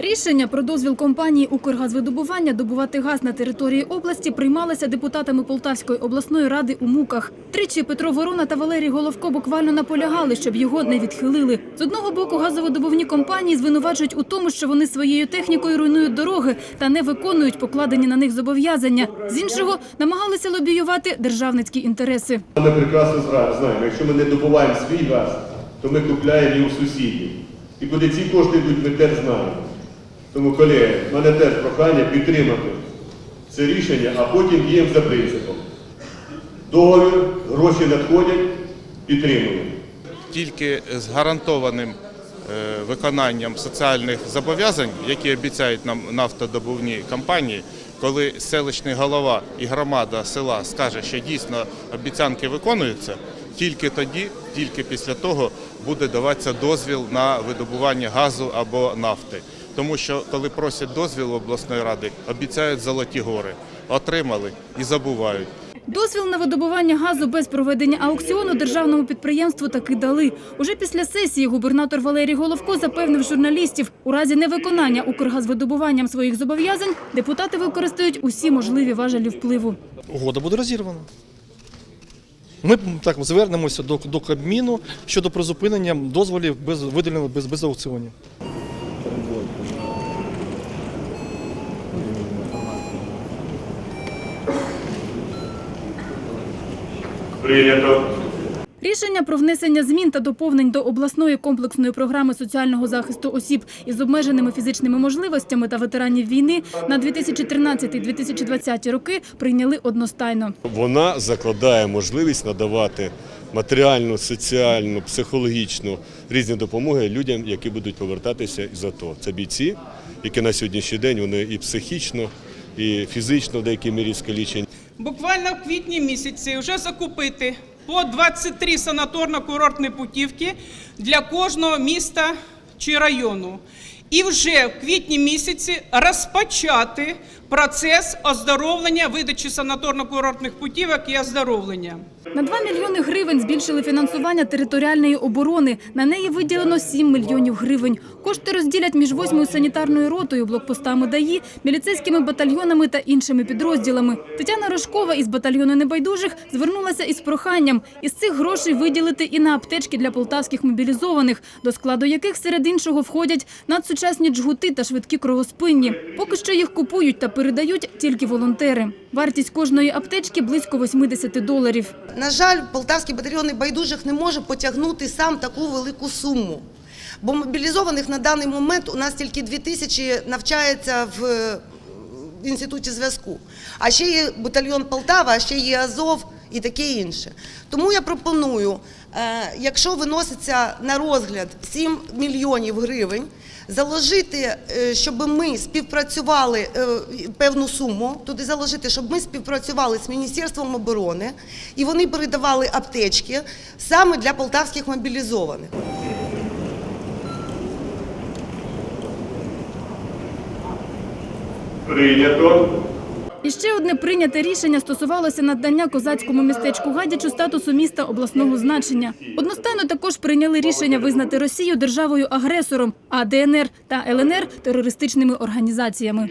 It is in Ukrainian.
Рішення про дозвіл компанії «Укргазвидобування» добувати газ на території області приймалося депутатами Полтавської обласної ради у Муках. Тричі Петро Ворона та Валерій Головко буквально наполягали, щоб його не відхилили. З одного боку, газовидобувні компанії звинувачують у тому, що вони своєю технікою руйнують дороги та не виконують покладені на них зобов'язання. З іншого, намагалися лобіювати державницькі інтереси. Ми прекрасно знаємо, якщо ми не добуваємо свій газ, то ми купляємо його у сусідів. І куди ці кошти йдуть, ми теж знаємо. Тому, колеги, в мене теж прохання підтримати це рішення, а потім діємо за принципом. Договір, гроші надходять, підтримуємо. тільки з гарантованим е, виконанням соціальних зобов'язань, які обіцяють нам нафтодобувні компанії, коли селищний голова і громада села скаже, що дійсно обіцянки виконуються, тільки тоді, тільки після того буде даватися дозвіл на видобування газу або нафти. Тому що коли просять дозвіл обласної ради, обіцяють золоті гори, отримали і забувають. Дозвіл на видобування газу без проведення аукціону державному підприємству таки дали. Уже після сесії губернатор Валерій Головко запевнив журналістів, у разі невиконання Укргазвидобуванням своїх зобов'язань депутати використають усі можливі важелі впливу. угода буде розірвана. Ми так звернемося до, до Кабміну щодо призупинення дозволів без виділення без, без аукціонів. Прийнято. Рішення про внесення змін та доповнень до обласної комплексної програми соціального захисту осіб із обмеженими фізичними можливостями та ветеранів війни на 2013-2020 роки прийняли одностайно. Вона закладає можливість надавати матеріальну, соціальну, психологічну різні допомоги людям, які будуть повертатися із АТО. Це бійці, які на сьогоднішній день вони і психічно, і фізично в деякій мірі скалічені. Буквально в квітні місяці вже закупити по 23 санаторно-курортні путівки для кожного міста чи району. І вже в квітні місяці розпочати процес оздоровлення, видачі санаторно-курортних путівок і оздоровлення. На 2 мільйони гривень збільшили фінансування територіальної оборони. На неї виділено 7 мільйонів гривень. Кошти розділять між 8-ю санітарною ротою, блокпостами ДАІ, міліцейськими батальйонами та іншими підрозділами. Тетяна Рожкова із батальйону небайдужих звернулася із проханням із цих грошей виділити і на аптечки для полтавських мобілізованих, до складу яких серед іншого входять надсучасні джгути та швидкі кровоспинні. Поки що їх купують та передають тільки волонтери. Вартість кожної аптечки близько 80 доларів. На жаль, полтавський батальйон байдужих не може потягнути сам таку велику суму. Бо мобілізованих на даний момент у нас тільки 2 тисячі навчається в е, інституті зв'язку. А ще є батальйон Полтава, а ще є Азов і таке інше. Тому я пропоную, е, якщо виноситься на розгляд 7 мільйонів гривень, заложити, е, щоб ми співпрацювали е, певну суму, туди заложити, щоб ми співпрацювали з Міністерством оборони і вони передавали аптечки саме для полтавських мобілізованих. Прийнято. І ще одне прийняте рішення стосувалося надання козацькому містечку Гадячу статусу міста обласного значення. Одностайно також прийняли рішення визнати Росію державою-агресором, а ДНР та ЛНР – терористичними організаціями.